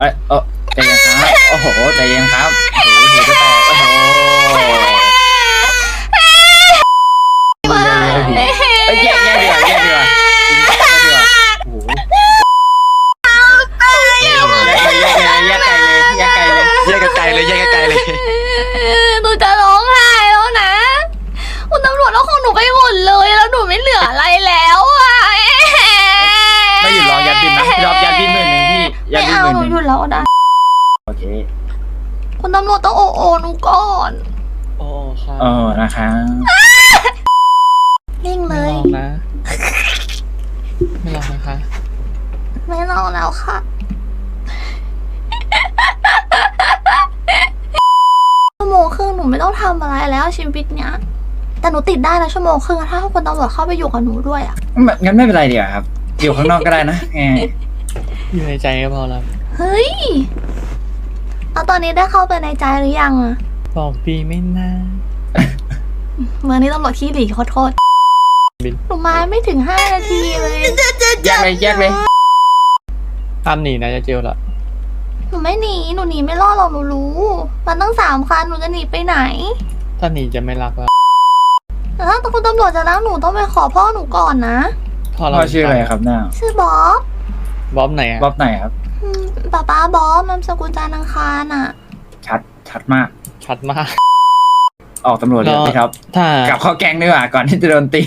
เอ้ยเออใจเย็นครับ โอ้โหใจเย็นครับโอ้โหหัวจะแตก โอ้โหเอ้ยแยกแยกดีกว่าแยกดีกว่าแยกดีกว่าโอ้โหแยกเลยแยกเลยแยกไกลเลยแยกไกลเลยแยกกันไกลเลยแยกกันไกลเลย หนูจะร้องไห้แล้วนะ คุณตำรวจเอาของหนูไปหมดเลยแล้วหนูไม่เหลืออะไรแล้ว หมื่นหนูหนึ่งหยุดแล้วนะ โอเคคุณตำรวจต้องโอโอหนูก่อนโอ้ค่ะเออนะครับนิ่งเลไม่ย ลองนะ ไม่ลองนะคะ ไม่รอแล้วค่ะ ชั่วโมงครึ่งหนูไม่ต้องทำอะไรแล้วชีวิตเนี้ย แต่หนูติดได้นะชั่วโมงครึ่งอะถ้าคนตำรวจเข้าไปอยู่กับหนูด้วยอะงั้นไม่เป็นไรเดี๋ยวาครับ อยู่ข้างนอกก็ได้นะแหมอยู่ในใจก็พอแล้ว เฮ้ยแล้วตอนนี้ได้เข้าไปในใจหรือยังอะบอกปีไม่น่าเมื่อนี้ตำรวจขี้หลีขอโทษบิน หนูมาไม่ถึงห้านาทีเลยแยกเลยแยกเลยตามหนีนะจะเจลละหนูไม่หนีหนูหนีไม่รอดหรอกหนูรู้มันตั้งสามคันหนูจะหนีไปไหนถ้าหนีจะไม่รักแล้วแต่ถ้าคุณตำรวจจะรักหนูต้องไปขอพ่อหนูก่อนนะพ่อเราพ่อชื่ออะไรครับหน้าชื่อบ๊อบบ๊อบไหนอะบ๊อบไหนครับอืม ป้าป้าบ๊อบนามสกุลจานังคารอะ ชัดชัดมาก ชัดมาก ออกตำรวจเลยแล้วพี่ครับ ถ้ากลับเข้าแก๊งดีกว่าก่อนที่จะโดนตี